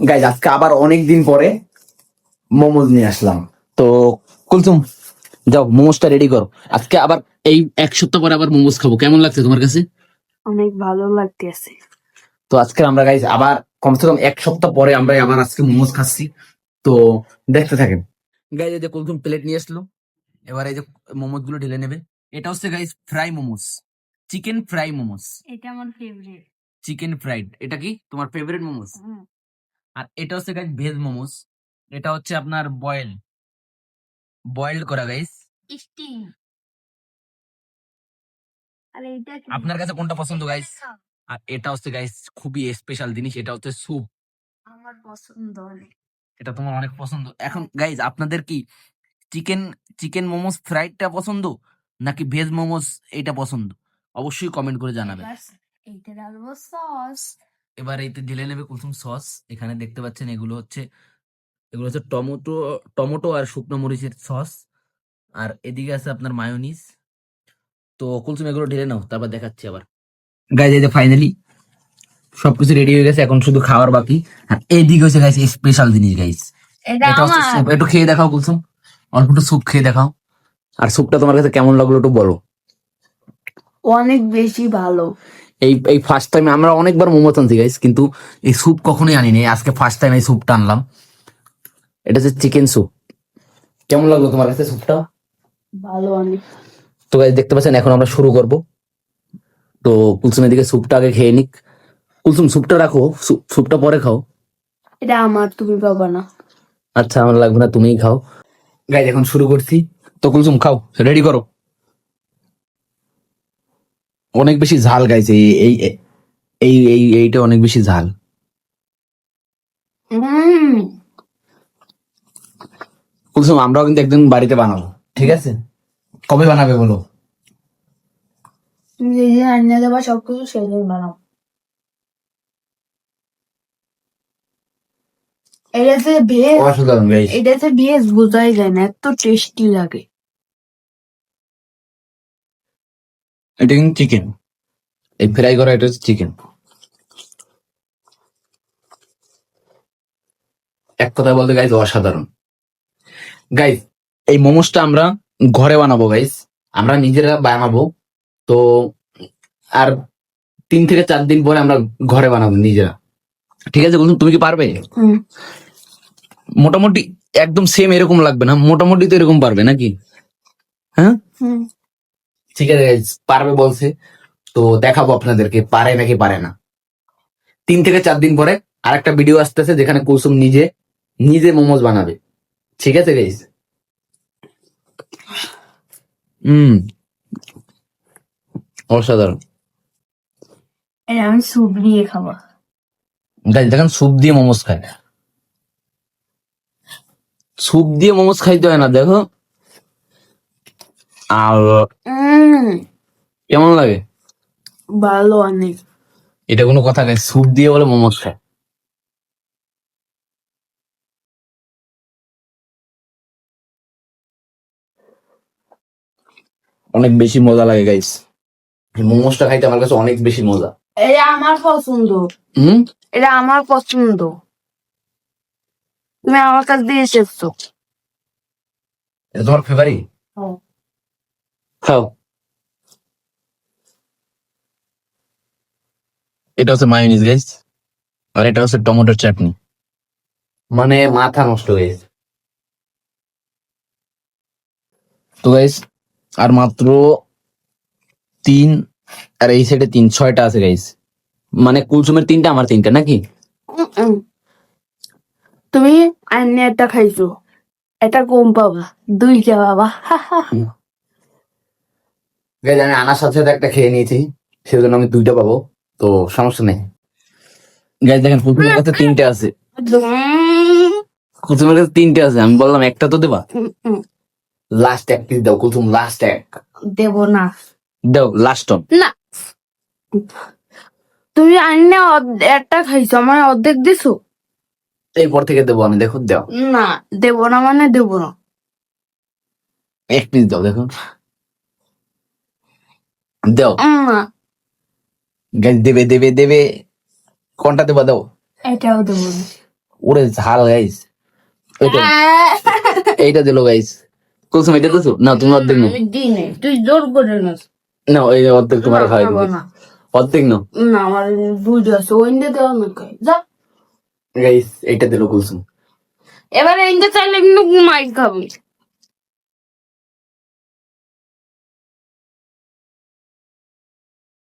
Guys আজকে আবার অনেক দিন পরে মোমোজ নিয়ে আসলাম। তো কুলসুম যাও মোমোজটা রেডি করো। আজকে আবার এই এক সপ্তাহ পরে আবার মোমোজ খাব। কেমন লাগছে তোমার কাছে? অনেক ভালো লাগতেছে। তো আজকে আমরা গাইজ আবার কমসে কম এক সপ্তাহ পরে আমরা আবার আজকে মোমোজ খাচ্ছি। তো দেখতে থাকেন। গাইজ এই যে কুলসুম প্লেট নিয়ে আসলো। এবার এই যে মোমোজগুলো ঢেলে নেবে। এটা হচ্ছে guys fry momos chicken fry momos এটা আমার ফেভারিট চিকেন ফ্রাইড এটা কি? তোমার ফেভারিট মোমোস আর এটা হচ্ছে গাইজ ভেজ মোমোস। এটা হচ্ছে আপনার বয়েল বয়েলড করা গাইস? আপনার কাছে কোনটা পছন্দ গাইস আর এটা হচ্ছে গাইস খুবই স্পেশাল জিনিস এটা হচ্ছে স্যুপ আমার পছন্দ অনেক। এটা তোমার অনেক পছন্দ। এখন গাইস আপনাদের কি চিকেন চিকেন মোমোস ফ্রাইডটা পছন্দ নাকি ভেজ মোমোস এটা পছন্দ? অবশ্যই কমেন্ট করে জানাবেন। এইটা সস এবার এইতে ঢেলে নেবে কুলসুম সস। এখানে দেখতে পাচ্ছেন এগুলো হচ্ছে এগুলো হচ্ছে টমেটো টমেটো আর শুকনো মরিচের সস। আর এদিকে আছে আপনার মায়োনিজ। তো কুলসুম এগুলো ঢেলে নাও তারপর দেখাচ্ছি আবার। গাইজ এই যে ফাইনালি সবকিছু রেডি হয়ে গেছে এখন শুধু খাওয়ার বাকি। আর এইদিকে হচ্ছে গাইস স্পেশাল জিনিস এটা হচ্ছে স্যুপ একটু খেয়ে দেখাও কুলসুম। অল্প একটু স্যুপ খেয়ে দেখাও। আর স্যুপটা তোমার কাছে কেমন লাগল একটু বলো। অনেক বেশি ভালো। এই এই ফার্স্ট টাইম আমরা অনেকবার মোমো আনছি গাইস কিন্তু এই স্যুপ কখনোই আনিনি। আজকে ফার্স্ট টাইম এই স্যুপটা আনলাম এটা হচ্ছে চিকেন স্যুপ কেমন লাগল তোমার কাছে স্যুপটা ভালো অনেক। তো গাইস দেখতে পাচ্ছেন এখন আমরা শুরু করব। তো কুলসুম এদিকে স্যুপটা আগে খেয়ে নিক। কুলসুম স্যুপটা রাখো। স্যুপ- স্যুপটা পরে খাও। এটা আমার তুমি পাবা না। আচ্ছা আমার লাগবে না তুমিই খাও। গাইজ এখন শুরু করছি। তো কুলসুম খাও। রেডি করো। অনেক বেশি ঝাল গাইছে এই এই এই এই এইটা অনেক বেশি ঝাল। কুলসুম আমরাও কিন্তু একদিন বাড়িতে বানাবো ঠিক আছে? কবে বানাবে বলো? তুমি যেদিন আনিয়ে দেবা সবকিছু সেদিন বানাও। এটাতে ভেজ এটাতে ভেজ বোঝাই যায় না এত টেস্টি লাগে। এটা কিন্তু চিকেন এই ফ্রাই করা এটা হচ্ছে চিকেন এক কথা বলতে গাইজ অসাধারণ। গাইজ এই মোমোসটা আমরা ঘরে বানাবো গাইজ আমরা নিজেরা বানাবো। তো আর তিন থেকে চার দিন পরে আমরা ঘরে বানাবো নিজেরা। ঠিক আছে বলুন তুমি কি পারবে? মোটামুটি একদম সেম এরকম লাগবে না? মোটামুটি তো এরকম পারবে নাকি? হ্যাঁ? ঠিক আছে পারবে বলছে। তো দেখাবো আপনাদেরকে পারে নাকি পারে না। তিন থেকে চার দিন পরে আরেকটা ভিডিও আসতেছে যেখানে কুলসুম নিজে নিজে মোমোজ বানাবে। ঠিক আছে গাইস হুম। অসাধারণ। আমি স্যুপ দিয়ে খাব। গাইস দেখেন স্যুপ দিয়ে মোমোজ খায়। স্যুপ দিয়ে মোমোজ খাইতে হয় না দেখো। আর কেমন লাগে? ভালো অনেক। এটা কোনো কথা নয় স্যুপ দিয়ে বলে মোমোজ খায় অনেক বেশি মজা লাগে গাইস। মোমোসটা খাইতে আমার কাছে অনেক বেশি মজা। এটা আমার পছন্দ। হুম? এটা আমার পছন্দ। তুমি আমার কাছ দিয়ে এসেছ। এটা তোমার ফেভারিট। খাও এটা হচ্ছে মায়োনিজ গাইস আর এটা হচ্ছে টমেটোর চাটনি মানে মাথা নষ্ট হয়ে গেছে তো গাইস আর মাত্র তিন আর এই সাইডে তিন ছয়টা আছে গাইস মানে কুলসুমের তিনটা আমার তিনটা নাকি। তুমি অন্য একটা খাইছো। এটা কম পাবা। দুইটা বাবা গাইস আমি আনার সাথে সাথে একটা খেয়ে নিয়েছি সেজন্য আমি দুইটা পাবো তো সমস্যা নেই। গাইস দেখেন কুলসুমের কাছে তিনটে আছে। কুলসুমের কাছে তিনটে আছে আমি বললাম একটা তো দেবা। লাস্ট এক পিস দাও কুলসুম লাস্ট এক। দেব না। দাও লাস্ট না। তুমি অন্য অর্ধ- একটা খাইছো আমার অর্ধেক দিছো? এরপর থেকে দেবো আমি দেখো দাও। না দেব না মানে দেব না। এক পিস দাও দেখো দাও। দেবে দেবে দেবে। কোনটা দেবা? দাও। এটাও দেব ওরে ঝাল গাইস এইটা দিলো গাইস কুলসুম এটা দিছো? না তুমি অর্ধেক নাও। দিই তুই জোর করে নাস না এই অর্ধেক তোমার না অর্ধেক নাও। না আমার বুঝে আছে। ওইটা দেওয়া না খাই। যা। গাইস এইটা দিলো কুলসুম। এবারে ইন্দে চাইলে কিন্তু মাইক খাব।